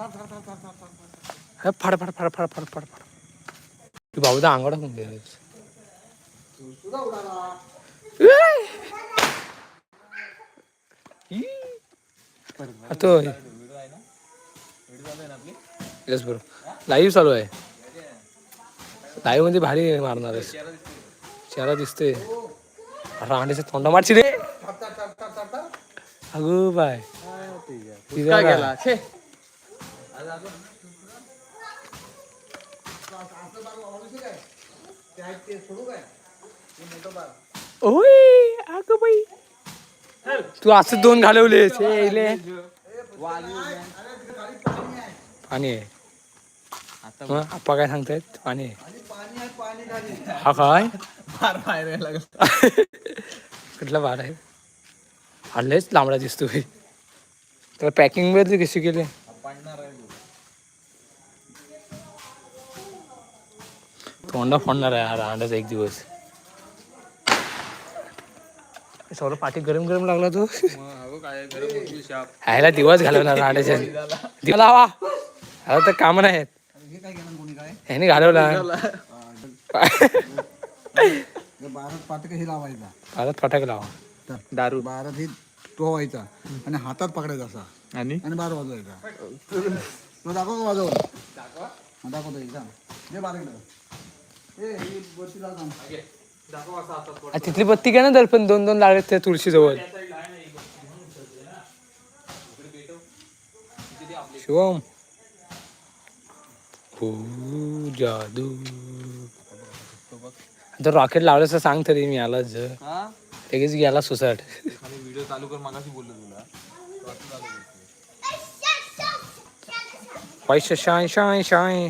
फाड फाड फाड फाड फाड फाड फाड. ती भाऊ दा अंगाडा पण गेला. तो येस बरोबर लाईव्ह चालू आहे. लाईव्हमध्ये भारी मारणार आहेस. चेहरा दिसतोय. रांडेचं तोंड मारची रे. अगो बाय. काय ओय अगं बाई. तू असं दोन घालवलेस हे इले. पाणी आहे मग आप्पा काय सांगतायत? पाणी आहे हा काय? फार बाहेर यायला कुठला बार आहे? हल्लेच लांबडा दिसतो तर पॅकिंग वगैरे कशी केली? तोंडा फोडणार आहे हा अंड्याचा एक दिवस. सौरभ पाठी गरम गरम लागला तो. मग अगं काय गरम होती शाप ह्याला दिवस घालवणार अंड्याच्या दिवा लावा. ह्याला तर काम नाही ह्याने घालवला. बारात पाटक हे लावायचा परत फटाके लावा. दारू. बारात हे तो व्हायचा आणि? हातात पकडायचा असा आणि आणि बार वाजवायचा तो दाखव हा, दाखवतो एकदा. बारा तिथली बत्ती घ्या ना दर्पण दोन दोन लागले त्या तुळशी जवळ शिवम. हो जादू. तर रॉकेट लावल्याचं सांग तरी मी आला ज हा? लगेच गेला सुसाट. व्हिडिओ चालू कर मागाशी बोललो तुला. पैसे शाय शाय शाय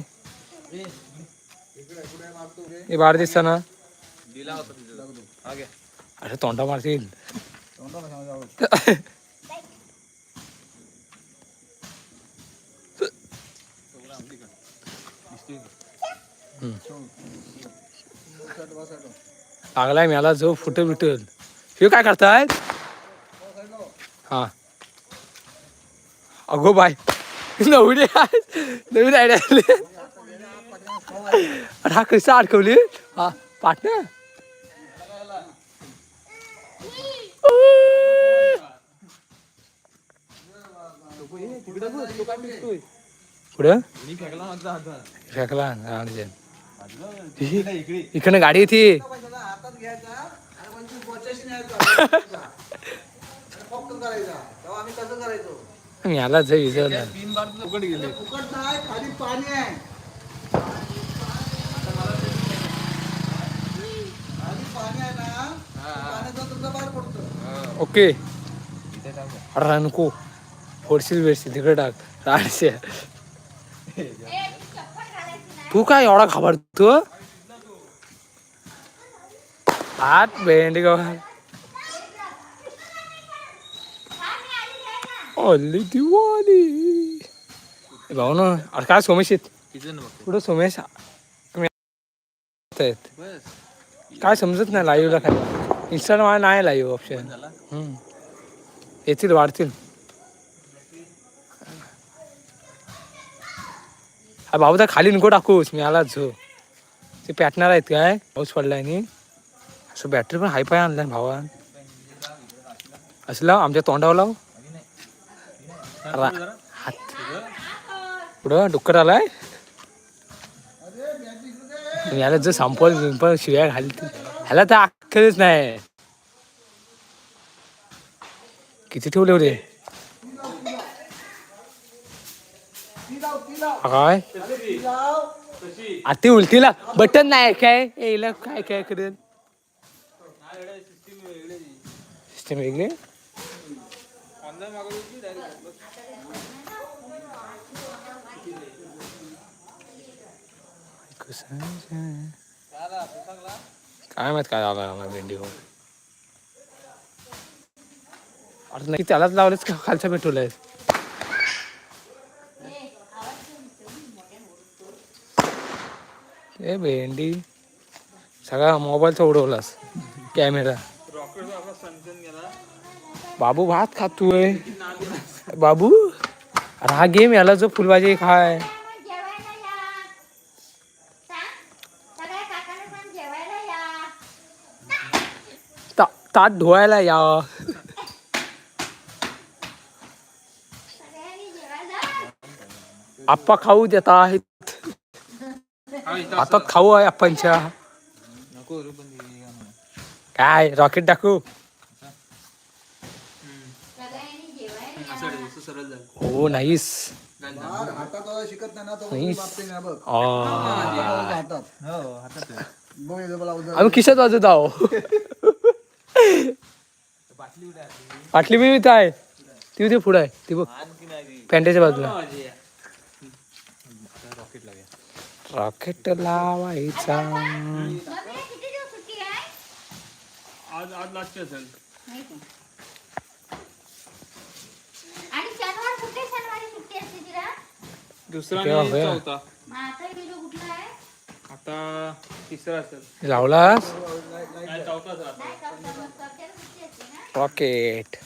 हे बार दिसता ना। दिला होता तिथे हा घे अरे तोंडा जावं. लागलाय मला जो फुट बिटल हे काय करताय हा? अगो बाय नवडी नवीन आयडिया हा कसा अडकवली हा पुढं? मी फेकला इकडे इकडे इकडनं गाडी येते. त्याला हातात घ्यायचा आणि पंचवीस बोचाशी न्यायचा फक्त करायचा तेव्हा आम्ही कसं करायचो मी आला जाई विचारलं तीन बार तुला उघड गेले फुकट नाही खाली पाणी आहे खाली पाणी आहे ना पाण्याचा तुमचा बार पडतो ओके. इथे टाक अरे नको फोडशील बेडशील तिकडे टाक. राडशे तू काय एवढा घाबरतो? आत भेंडी गव्हा ओली दिवाली भाऊ ना अरे काय सोमेश पुढं सोमेश? काय समजत नाही लाईव्हला काय इंस्टाला नाही लाईव्ह ऑप्शन झाला हम्म. येतील वाढतील. हा भाऊ तर खाली नको टाकूस मी आला झो ते पेटणार आहेत काय? पाऊस पडलाय नि. असं बॅटरी पण हाय पाय आणलाय भावा. असं लाव आमच्या तोंडावर लाव. रा- हात. पुढं डुक्कर आलाय. मी याला जर संपल बिंपल शिव्या घालतील ह्याला तर खरंच नाही. किती ठेवले होते? काय? आता उलटीला बटन नाही काय? यायला काय काय करेल? सिस्टम वेगळे? काय माहीत काय झालं भेंडी होऊन अरे नाही त्यालाच लावलेच का? खालच्या पेट्रोल आहे ए भेंडी सगळा मोबाईलचा उडवलास कॅमेरा. बाबू भात खातोय. बाबू अरे हा गेम याला जो फुलभाजी खाय जेवायला या सांग सगळ्या काकांना पण जेवायला या ता- ताट धुवायला या. आप्पा खाऊ देत आहेत आता खाऊ आहे आप्पांच्या. काय रॉकेट टाकू. हो नाहीस. हो, आम्ही खिशात वाजत आहो. पाटली बी इथं आहे. ती इथे पुढे आहे. ती बघ. पॅन्टेच्या बाजूला. आता रॉकेट लागेल रॉकेट लावायचा. मम्मी किती दिवस सुट्टी आहे आज आज लास्ट असेल नाही का? आणि शनिवार कुठे शनिवारी सुट्टी असते तिला दुसरा? चौथा. आता गेलो कुठला आहे आता तिसरा असेल. लावलास? नाही चौथा रॉकेट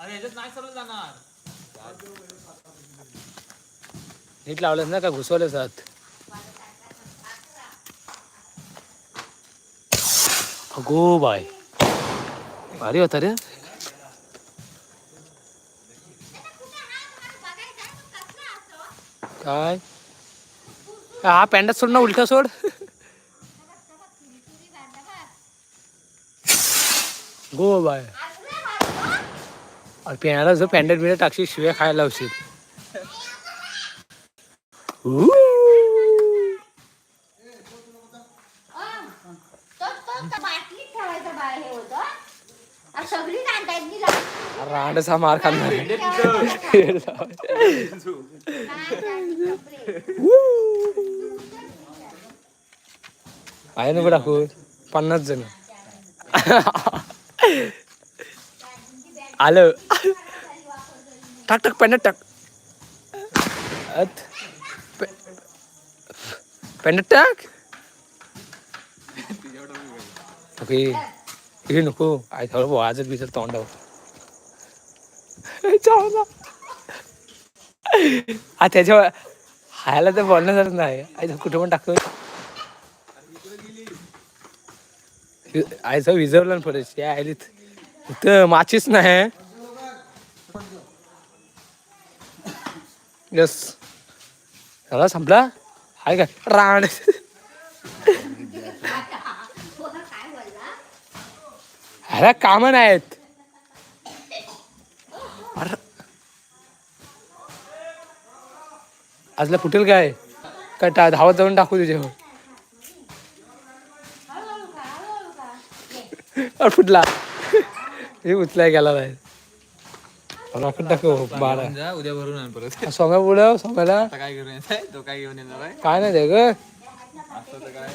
अरे याच्यात नाही सरळ जाणार. नीट लावलंस ना का? घुसवलंस आत अगो बाय भारी होता रे. काय? हा पॅन्डा सोड ना उलटा सोड गो बाय अरे पेनाला जो पॅन्डेट बिंडेट टाकशील शिव्या खायला लावशील ऊ. तो तो त्या बाटलीत ठेवायचं बाळ हे होतं आणि सगळी नांदायत गेला रांडचा मार खाणार आहे ना टाकू पन्नास जण. आलं. टाक टाक पॅन्ट टाक. अत. पे- टाक. ओके. हे नको. आय थोडं वाजत बिजत तोंडावर. चावला हा त्याच्या हायला तर बोलणं झालं नाही. आयचं कुठं पण टाकतो आयचं विजवलं ना परत. आयलीत इथं माचीच नाही यस. झाला संपला? हाय का? राण अरे काम नाहीत. अरे. आजला फुटेल काय? काय धावत जाऊन टाकू तुझ्यावर. फुटला. हे उचलाय गेला नाही. रॉकेट टाकू बारा जा उद्या भरून आण परत. सोम्या पुढं आता काय घेऊन येत आहे? तो काय घेऊन येणार काय नाही ग. असं तर काय?